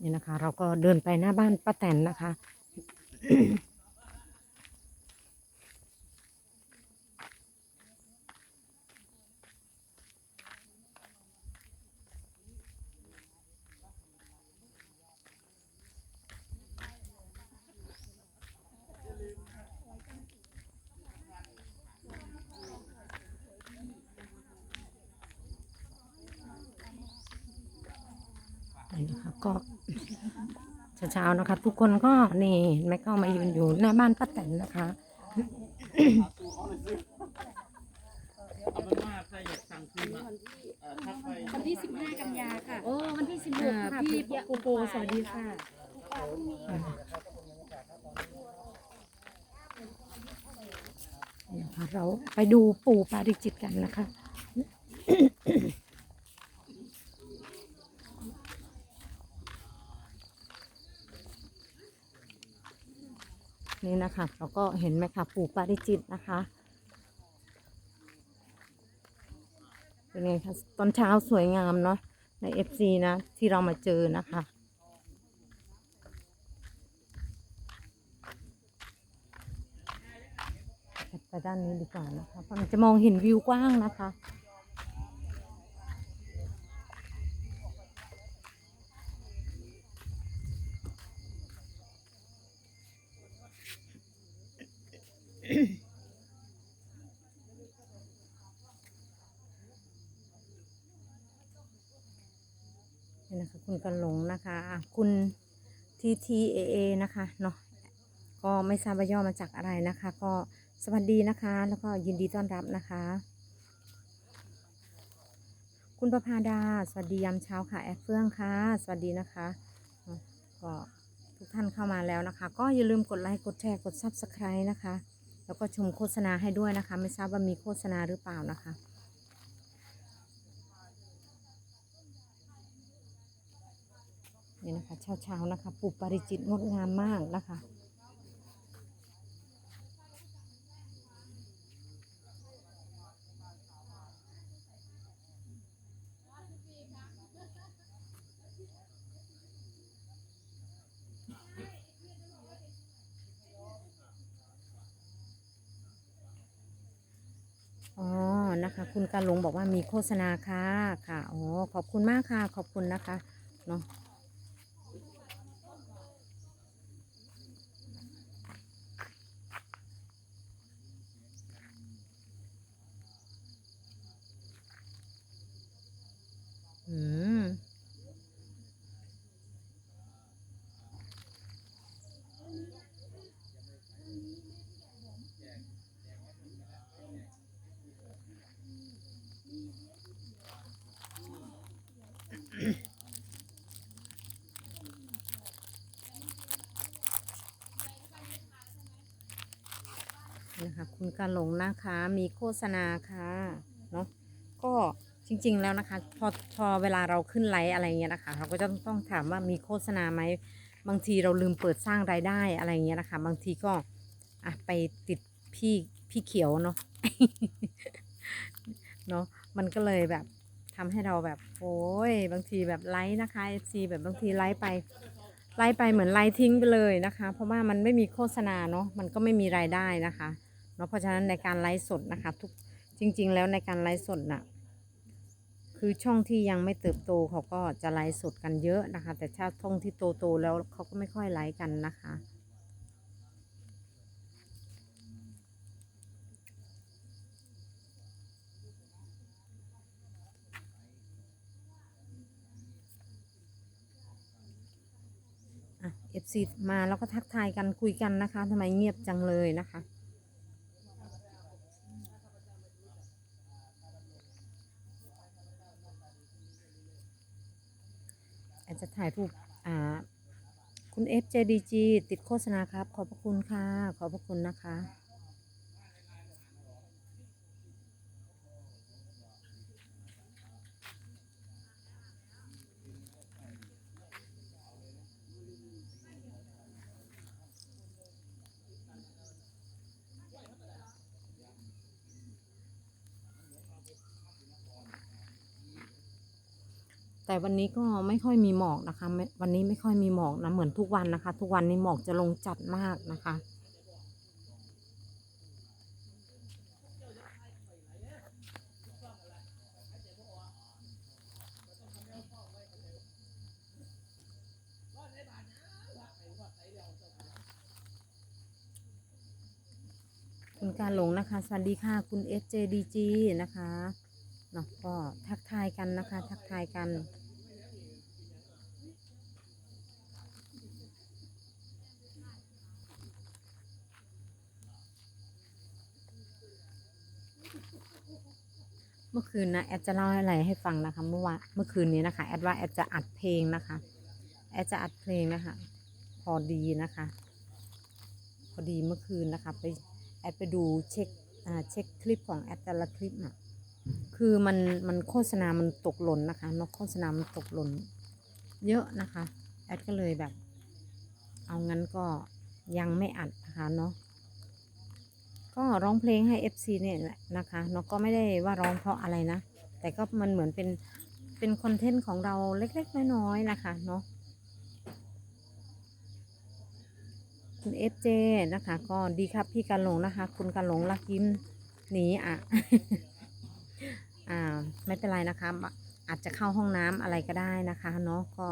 นี่นะคะ เราก็เดินไปหน้าบ้านป้าแตนนะคะ นี่นะคะก็ เช้าๆนะคะ ทุกคนก็นี่เห็นไหม่ก็มายืนอยู่หน้าบ้านป้าแตนนะคะเอาเป็นว่าใครอยากสั่งคืนมาเอ่อทักไปวันที่15กันยาค่ะ โอ้วันที่สิบหอ่ากค่ะพี่พี่โกโปสวัสดีค่ะนี่นะคะเราไปดูปู่ปาริจิตกันนะคะ นี่นะคะเราก็เห็นไหมคะปู่ปาริจิตนะคะ เป็นไงคะตอนเช้าสวยงามเนาะใน FC นะ ที่เรามาเจอนะคะไปด้านนี้ดีกว่านะคะเราะมันจะมองเห็นวิวกว้างนะคะ นี่นะคะคุณกันหลงนะคะอะคุณ TTAA นะคะเนาะก็ไม่ทราบว่าย่อมาจากอะไรนะคะ ก็สวัสดีนะคะ แล้วก็ยินดีต้อนรับนะคะ คุณประภาดา สวัสดียามเช้าค่ะ แอฟเฟื่องค่ะ สวัสดีนะคะก็ทุกท่านเข้ามาแล้วนะคะ ก็อย่าลืมกดไลค์กดแชร์กด Subscribe นะคะ แล้วก็ชมโฆษณาให้ด้วยนะคะ ไม่ทราบว่ามีโฆษณาหรือเปล่านะคะนี่นะคะเช้าๆนะคะปลูกปาริจิตงดงามมากนะคะ อนนะคะ คุณการหลงบอกว่ามีโฆษณาค่ะค่ะอ๋อขอบคุณมากค่ะขอบคุณนะคะเนาะ อืม นะคะคุณกาหลงนะคะมีโฆษณาค่ะเนาะก็จริง ๆ แล้วนะคะพอพอเวลาเราขึ้นไลฟ์อะไรเงี้ยนะคะ เราก็จะต้องถามว่ามีโฆษณาไหมบางทีเราลืมเปิดสร้างรายได้อะไรเงี้ยนะคะ บางทีก็อะไปติดพี่พี่เขียวเนาะเนาะมันก็เลยแบบทำให้เราแบบโอ้ยบางทีแบบไลฟ์นะคะ FC แบบบางทีไลฟ์ไปไลฟ์ไปเหมือนไลฟ์ทิ้งไปเลยนะคะ เพราะว่ามันไม่มีโฆษณาเนาะมันก็ไม่มีรายได้นะคะ เนาะเพราะฉะนั้นในการไลฟ์สดนะคะทุกจริง ๆ แล้วในการไลฟ์สดน่ะคือช่องที่ยังไม่เติบโตเขาก็จะไลฟ์สดกันเยอะนะคะ แต่ถ้าช่องที่โตโตๆแล้วเขาก็ไม่ค่อยไลฟ์กันนะคะอะ FC มาแล้วก็ทักทายกันคุยกันนะคะทำไมเงียบจังเลยนะคะ จะถ่ายรูปอ่าคุณ FJDG ติดโฆษณาครับ ขอบพระคุณค่ะ ขอบพระคุณนะคะ แต่วันนี้ก็ไม่ค่อยมีหมอกนะคะวันนี้ไม่ค่อยมีหมอกนะเหมือนทุกวันนะคะ ทุกวันนี้หมอกจะลงจัดมากนะคะ คุณการหลงนะคะ สวัสดีค่ะ คุณ SJDG นะคะ เนาะก็ทักทายกันนะคะ ทักทายกัน เมื่อคืนนะแอดจะเล่าอะไรให้ฟังนะคะ เมื่อวานเมื่อคืนนี้นะคะแอดว่าแอดจะอัดเพลงนะคะ แอดจะอัดเพลงนะคะ พอดีนะคะ พอดีเมื่อคืนนะคะ ไปแอดไปดูเช็คอ่าเช็คคลิปของแอดแต่ละคลิปอะ คือมันมันโฆษณา มันตกหล่นนะคะนกโฆษณา มันตกหล่นเยอะนะคะ แอดก็เลยแบบ เอางั้นก็ยังไม่อัดนะคะเนาะ ก็ร้องเพลงให้ FC เนี่ยแหละนะคะนาะก็ไม่ได้ว่าร้องเพราะอะไรนะ แต่ก็มันเหมือนเป็นเป็นคอนเทนต์ของเราเล็ก ๆ น้อยๆนะคะเนาะคุณเอฟเจนะคะ ก็ดีครับพี่การหลงนะคะ คุณการหลงลักยิ้มหนีอะ อ่าไม่เป็นไรนะคะ อาจจะเข้าห้องน้ำอะไรก็ได้นะคะเนาะก็